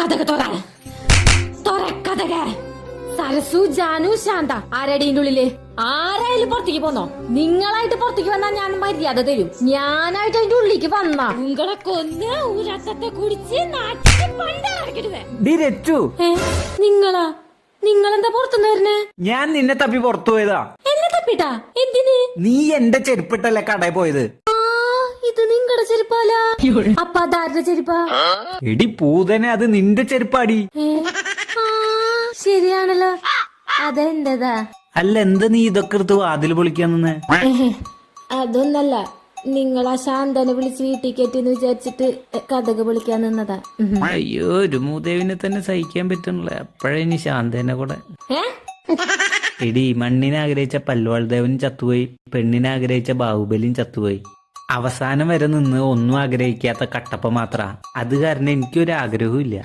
കഥക തുറ. തുറ കഥക. സരസു ജാനു ശാന്ത ആരടീന്റെ ഉള്ളിൽ? ആരായാലും പുറത്തേക്ക് പോന്നോ? നിങ്ങളായിട്ട് പുറത്തേക്ക് വന്നാ ഞാൻ മര്യാദ തരും. ഞാനായിട്ട് അതിന്റെ ഉള്ളിലേക്ക് വന്നാ. നിങ്ങളെ കൊന്ന് ഊരത്തത്തെ കുടിച്ച് രച്ചു. നിങ്ങളാ? നിങ്ങളെന്താ പുറത്തുനിന്ന് വരുന്നേ? ഞാൻ നിന്നെ തപ്പി പുറത്തു പോയതാ. എന്നെ തപ്പിട്ടാ? എന്തിന്? നീ എന്റെ ചെരുപ്പിട്ടല്ലേ കടയിൽ പോയത്? ആ ഇത് നിങ്ങളുടെ ചെരുപ്പാല അപ്പ അതാരുടെ ചെരുപ്പാ? എടി പൂതനെ അത് നിന്റെ ചെരുപ്പാടി. ആ ശരിയാണല്ലോ. അതെന്റതാ അല്ല എന്താ നീ ഇതൊക്കെ എടുത്ത് വാതിൽ പൊളിക്കാൻ നിന്ന്? അതൊന്നല്ല. നിങ്ങൾ ആ ശാന്തനെ വിളിച്ച് വീട്ടിൽ കയറ്റിന്ന് വിചാരിച്ചിട്ട് കഥക് വിളിക്കാൻ നിന്നതാ. അയ്യോ ഒരു മൂദേവിനെ തന്നെ സഹിക്കാൻ പറ്റണില്ല. അപ്പോഴേ ഇനി ശാന്തനെ കൂടെ. എടി മണ്ണിനെ ആഗ്രഹിച്ച പല്ലുവാൾദേവനും ചത്തുപോയി. പെണ്ണിനെ ആഗ്രഹിച്ച ബാഹുബലിയും ചത്തുപോയി. അവസാനം വരെ നിന്ന് ഒന്നും ആഗ്രഹിക്കാത്ത കട്ടപ്പ മാത്ര. അത് കാരണം എനിക്കൊരു ആഗ്രഹവും ഇല്ല